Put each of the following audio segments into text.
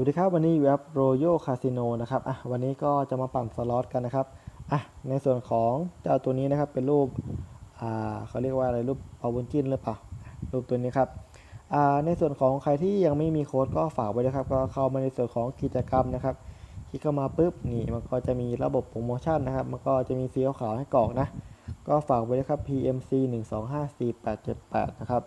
วัสดีครับวันนี้อยู่แอปโรโยคาสิโนนะครับอะวันนี้ก็จะมาปั่นสล็อตกันนะครับอะในส่วนของเจ้าตัวนี้นะครับเป็นรูปอ่าเขาเรียกว่าอะไรรูปเปาบุญจินหรือเปล่ารูปตัวนี้ครับอ่าในส่วนของใครที่ยังไม่มีโค้ดก็ฝากไว้ด้วยครับก็เข้ามาในส่วนของกิจกรรมนะครับคลิกเข้ามาปุ๊บนี่มันก็จะมีระบบโปรโมชั่นนะครับมันก็จะมีสีขาวให้กรอกนะก็ฝากไว้ด้วยครับ PMC 1 2 5 4 8 7 8นะครับ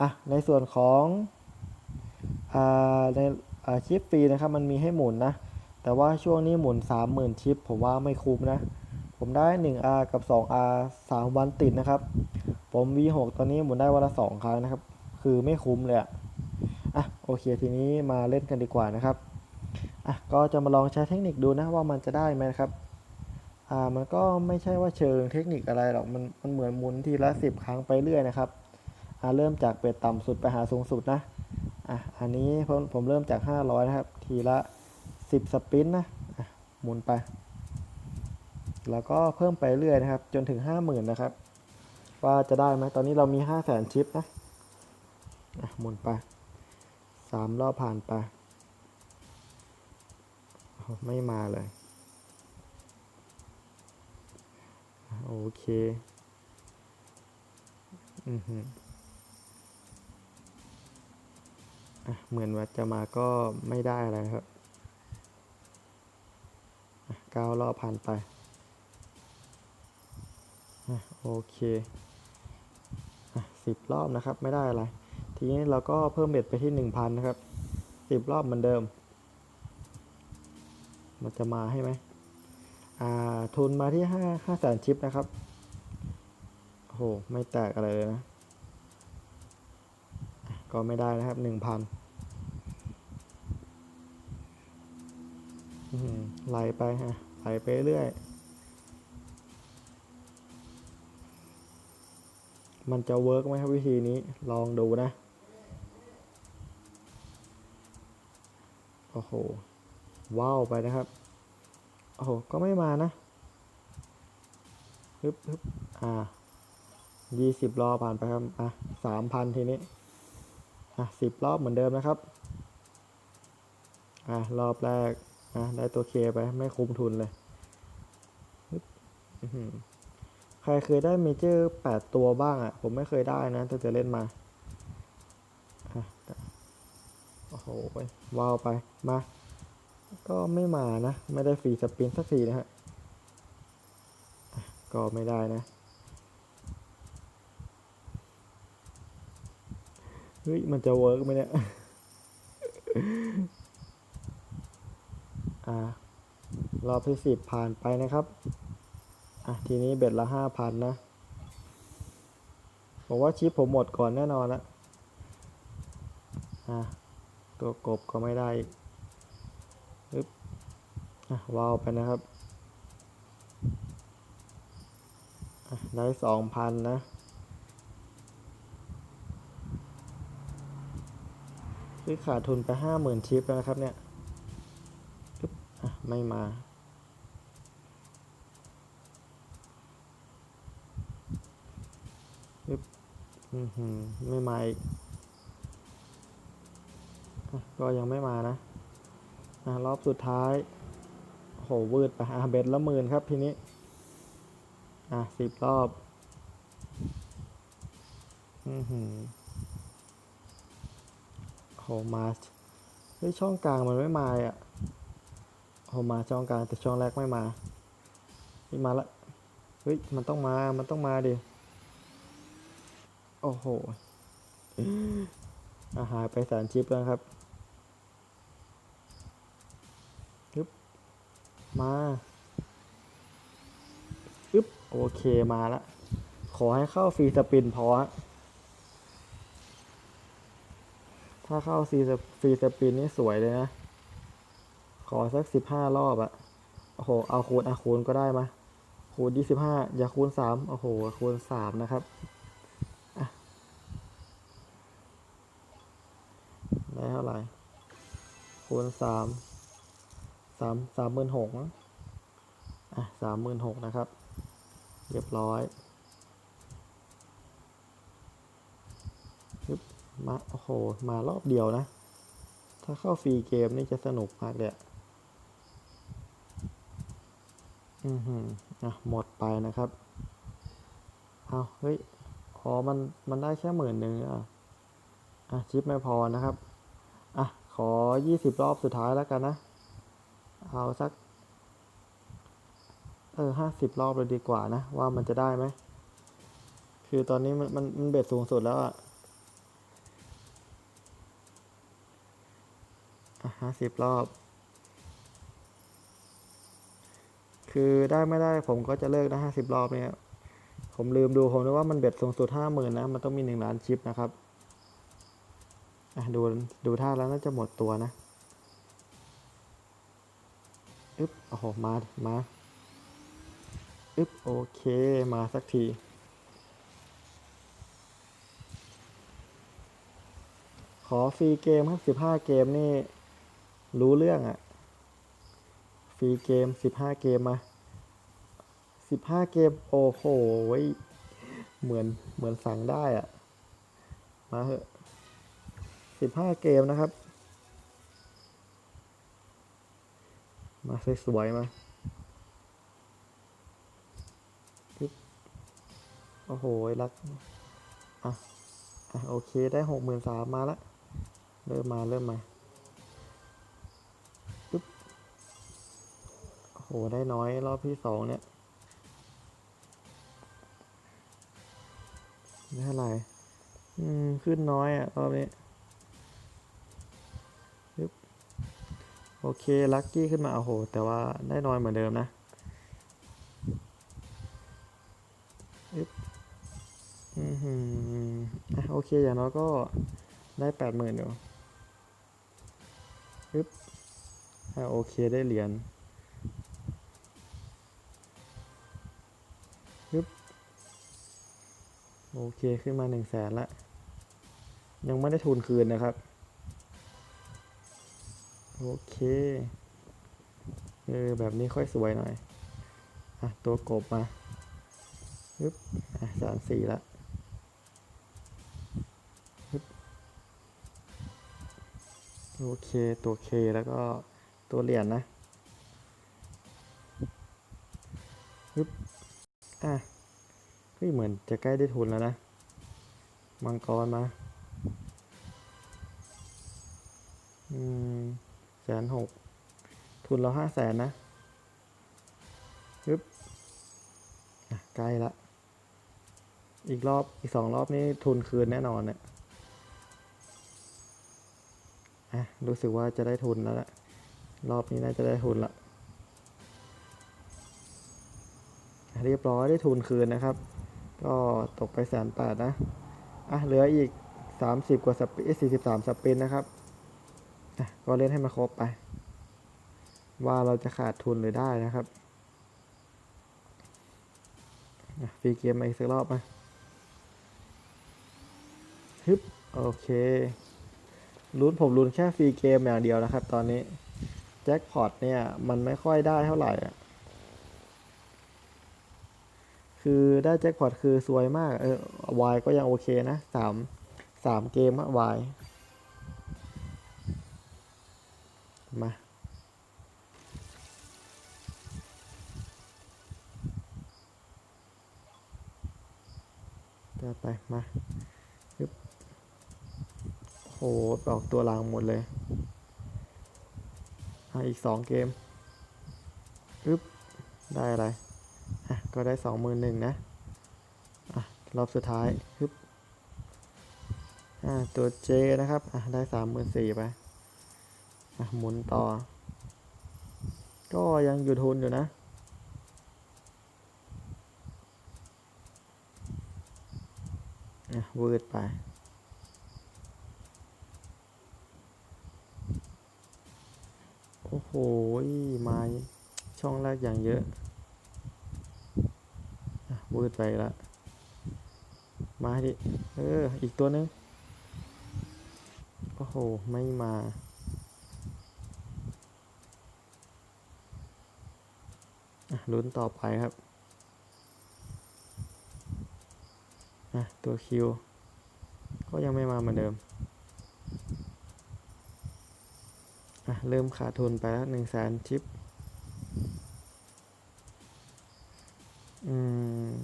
อะในส่วนของอ่าใน ชิปฟรีนะครับมันมีให้หมุนนะ แต่ว่าช่วงนี้หมุน 30,000 ชิป ผมว่าไม่คุ้มนะ ผมได้ 1R กับ 2R 3 วันติดนะครับ ผม V6 ตอนนี้หมุนได้วันละ 2 ครั้งนะครับ คือไม่คุ้มเลยอะอะโอเคทีนี้มาเล่นกันดีกว่านะครับอะก็จะมาลองใช้เทคนิคดูนะว่ามันจะได้ไหมนะครับอ่ามันก็ไม่ใช่ว่าเชิงเทคนิคอะไรหรอกมันมันเหมือนหมุนทีละ 10 ครั้งไปเรื่อยนะครับอ่าเริ่มจากเปิดต่ำสุดไปหาสูงสุดนะ อะอันนี้ผมผมเริ่มจาก 500 นะครับ ทีละ 10 สปินนะอะหมุนไป แล้วก็เพิ่มไปเรื่อยนะครับ จนถึง 50,000 นะครับ ว่าจะได้ไหมตอนนี้เรามี 500,000 ชิปนะอะหมุนไป 3 รอบผ่านไป ไม่มาเลยโอเค อือหือ อะ เหมือนว่าจะมาก็ไม่ได้อะไรครับเก้ารอบผ่านไปอโอเคอสิบรอบนะครับไม่ได้อะไร ทีนี้เราก็เพิ่มเบ็ดไปที่หนึ่งพันนะครับสิบรอบเหมือนเดิม มันจะมาให้ไหมอ่าทุนมาที่ห้าห้าแสนชิปนะครับโอ้โหไม่แตกอะไรเลยนะ ก็ไม่ได้นะครับหนึ่งพันไหลไปฮะไหลไปเรื่อย มันจะเวิร์กไหมครับวิธีนี้ลองดูนะ โอ้โห ว้าวไปนะครับ โอ้โห ก็ไม่มานะฮึบฮึบอ่ายี่สิบรอผ่านไปครับ อะสามพันทีนี้ อะสิบรอบเหมือนเดิมนะครับ อะรอบแรก อะได้ตัวเคไปไม่คุ้มทุนเลย ใครเคยได้เมเจอร์แปดตัวบ้างอะ ผมไม่เคยได้นะตั้งแต่เล่นมา โอ้โหว้าวไป มา ก็ไม่มานะ ไม่ได้ฟรีสปินสักทีนะฮะ ก็ไม่ได้นะ เฮ้ย มันจะเวิร์กไหมเนี่ย อ่ารอบที่สิบผ่านไปนะครับ อะ ทีนี้เบ็ดละห้าพันนะบอกว่าชิปผมหมดก่อนแน่นอนละอะ ตัวกบก็ไม่ได้อีกอึ๊บอะวาวไปนะครับ อะ ได้สองพันนะ คือขาดทุนไปห้าหมื่นชิปแล้วนะครับเนี่ยปึ๊บอะไม่มาปึ๊บอือหือไม่มาอีกก็ยังไม่มานะอะรอบสุดท้าย โหวืดไปอะเบ็ดละหมื่นครับทีนี้ อะสิบรอบ อือหือ โหมาเฮ้ยช่องกลางมันไม่มาอะโหมาช่องกลางแต่ช่องแรกไม่มานี่มาละเฮ้ยมันต้องมามันต้องมาดิโอ้โหอาหายไปแสนชิปแล้วครับฮึบมาอึบโอเคมาละขอให้เข้าฟรีสปินพอฮะ ถ้าเข้าซีฟรีสปินนี่สวยเลยนะ ขอสักสิบห้ารอบอะโอ้โห เอาคูณเอาคูณก็ได้มาคูณยี่สิบห้าอย่าคูณสามโอ้โห คูณสามนะครับได้เท่าไหร่คูณสามสามสามหมื่นหกอะสามหมื่นหกนะครับ เรียบร้อยปึ๊บ มาโอ้โห มารอบเดียวนะ ถ้าเข้าฟรีเกมนี่จะสนุกมากเลยอือหืออะหมดไปนะครับ เอาเฮ้ยอ๋อมัน มันได้แค่หมื่นหนึ่งอะ อะ ชิปไม่พอนะครับ อะ ขอยี่สิบรอบสุดท้ายแล้วกันนะ เอาสัก เออห้าสิบรอบเลยดีกว่านะ ว่ามันจะได้ไหม คือตอนนี้มัน มันมันเบ็ดสูงสุดแล้วอะ อะ ห้าสิบรอบ คือได้ไม่ได้ผมก็จะเลิกนะห้าสิบรอบเนี่ยผมลืมดูผมนึกว่ามันเบ็ดสูงสุดห้าหมื่นนะ มันต้องมีหนึ่งล้านชิปนะครับอะดูดูท่าแล้วน่าจะหมดตัวนะอึ๊บโอ้โหมา มาอึ๊บโอเค มาสักทีขอฟรีเกมครับสิบห้าเกมนี่ รู้เรื่องอะ่ะ ฟรีเกมสิบห้าเกมมาสิบห้าเกม โอ้โห เหมือนเหมือนสั่งได้อะ่ะ มาเหอะสิบห้าเกมนะครับ มาสวยๆมาโอ้โห รัก อะ อะ โอเค ได้หกหมื่นสามมาละ เริ่มมา เริ่มมา อ้ได้น้อยรอบที่สองเนี่ยได้เท่าไหร่อืม ขึ้นน้อยอะรอบนี้ปึ๊บโอเค ลัคกี้ขึ้นมาโอ้โห แต่ว่าได้น้อยเหมือนเดิมนะปึ๊บอือหืออะโอเค อย่างน้อยก็ได้แปดหมื่นอยู่ปึ๊บอะโอเคได้เหรียญ โอเคขึ้นมาหนึ่งแสนละ ยังไม่ได้ทุนคืนนะครับ โอเคเออแบบนี้ค่อยสวยหน่อย อะ ตัวกบมาปึ๊บอะสามสี่ละโอเค ตัวเคแล้วก็ตัวเหรียญนะฮึบอะ ฮ้ยเหมือนจะใกล้ได้ทุนแล้วนะ มังกรมา อืมแสนหก ทุนเราห้าแสนนะฮึบใกล้ละ อีกรอบ อีกสองรอบนี้ทุนคืนแน่นอนเนี่ยอะ รู้สึกว่าจะได้ทุนแล้วละรอบนี้น่าจะได้ทุนละเรียบร้อยได้ทุนคืนนะครับ ก็ตกไปแสนแปดนะ อะ เหลืออีกสามสิบกว่าสปิสี่สิบสามสปินนะครับ ก็เล่นให้มาครบไป ว่าเราจะขาดทุนหรือได้นะครับฟรีเกมมาอีกสักรอบมาฮึบโอเคลุ้นผมลุ้นแค่ฟรีเกมอย่างเดียวนะครับ ตอนนี้ แจ็คพอตเนี่ย มันไม่ค่อยได้เท่าไหร่อะ คือได้แจ็คพอตคือสวยมาก เออวายก็ยังโอเคนะสามสามเกมอะวายมาจะไป มาปึ๊บโหออกตัวลังหมดเลยอะอีกสองเกมปึ๊บได้อะไร ก็ได้สองหมื่นหนึ่งนะอะรอบสุดท้ายปึ๊บอ่าตัวเจนะครับอะได้สามหมื่นสี่ไปอะหมุนต่อ ก็ยังอยู่ทุนอยู่นะอะวืดไปโอ้โหไม้ช่องแรกอย่างเยอะ อะวืดไปละมาดิ เออ อีกตัวนึง โอ้โห ไม่มา ลุ้นต่อไปครับอะตัวคิว ก็ยังไม่มาเหมือนเดิมอะเริ่มขาดทุนไปแล้วหนึ่งแสนชิป อืม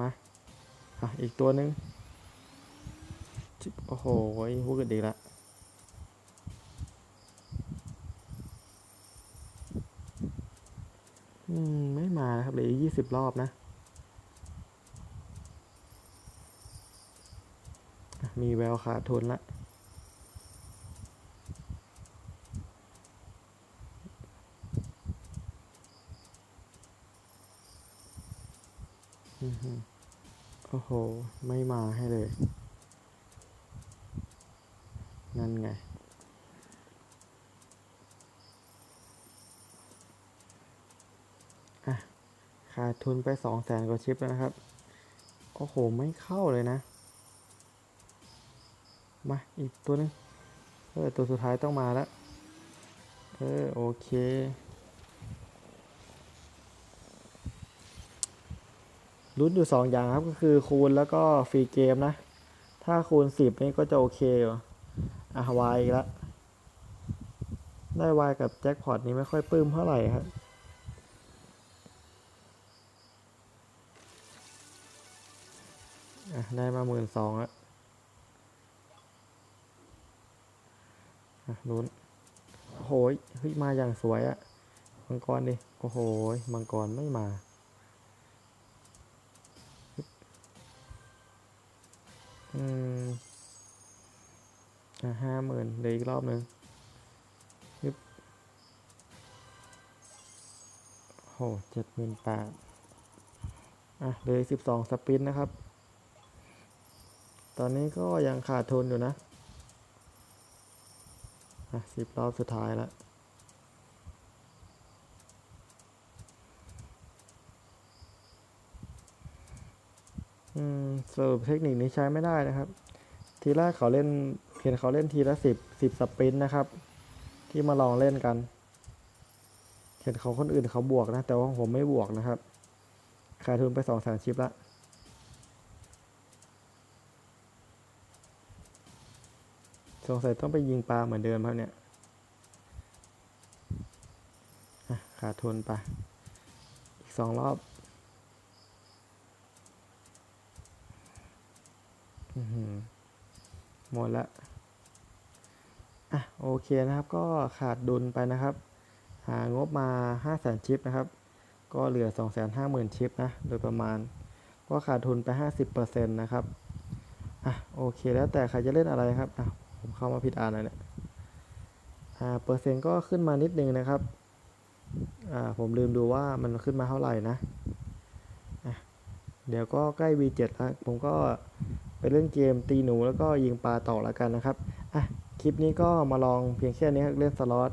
มาอะอีกตัวหนึ่งโอ้โหพูดกันดีละอืม ไม่มานะครับเหลืออีกยี่สิบรอบนะ มีแววขาดทุนละอือ โอ้โห ไม่มาให้เลย นั่นไง อะ ขาดทุนไปสองแสนกว่าชิปแล้วนะครับ โอ้โห ไม่เข้าเลยนะ มา อีกตัวหนึง เออ ตัวสุดท้ายต้องมาแล้ว เออ โอเค ลุ้นอยู่สองอย่างครับก็คือคูณแล้วก็ฟรีเกมนะ ถ้าคูณสิบนี่ก็จะโอเคอยู่อะวายอีกแล้วได้วายกับแจ็คพอตนี้ไม่ค่อยปลื้มเท่าไหร่ครับได้มาหมื่นสองแล้วอะลุ้นโอ้โหยเฮ้ยมาอย่างสวยอะมังกรดิ โอ้โหยมังกรไม่มา ห้าหมื่นเลืออีกรอบหนึ่งยึบโหเจ็ดหมื่นแปดอะเหลือสิบสองสปินนะครับ ตอนนี้ก็ยังขาดทุนอยู่นะ อะสิบรอบสุดท้ายแล้วอืมสรุปเทคนิคนี้ใช้ไม่ได้นะครับ ทีแรกเขาเล่น เห็นเขาเล่นทีละสิบสิบสปรินต์นะครับ ที่มาลองเล่นกัน เห็นเขาคนอื่นเขาบวกนะ แต่ว่าผมไม่บวกนะครับขาดทุนไปสองแสนชิปละสงสัยต้องไปยิงปลาเหมือนเดิมครับเนี่ยขาดทุนไป อีกสองรอบหมดละ อะโอเคนะครับก็ขาดดุลไปนะครับ หางบมา5 0 0 0 0 0ชิปนะครับ ก็เหลือ 250,000 ชิปนะ โดยประมาณ ก็ขาดทุนไป 50%นะครับอะโอเคแล้วแต่ใครจะเล่นอะไรครับอะผมเข้ามาผิดอ่านแล้วเนี่ยอ่าเปอร์เซ็นต์ก็ขึ้นมานิดนึงนะครับอ่าผมลืมดูว่ามันขึ้นมาเท่าไหร่นะอะเดี๋ยวก็ใกล้ V7 แล้วผมก็ไปเล่นเกมตีหนูแล้วก็ยิงปลาต่อแล้วกันนะครับอะ คลิปนี้ก็มาลองเพียงแค่นี้เล่นสล็อต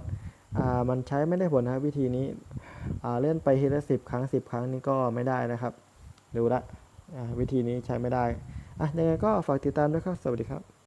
อ่ามันใช้ไม่ได้ผลนะวิธีนี้อ่าเล่นไปทีละสิบครั้งสิบครั้งนี้ก็ไม่ได้นะครับดูละอ่าวิธีนี้ใช้ไม่ได้อะยังไงก็ฝากติดตามด้วยครับ สวัสดีครับ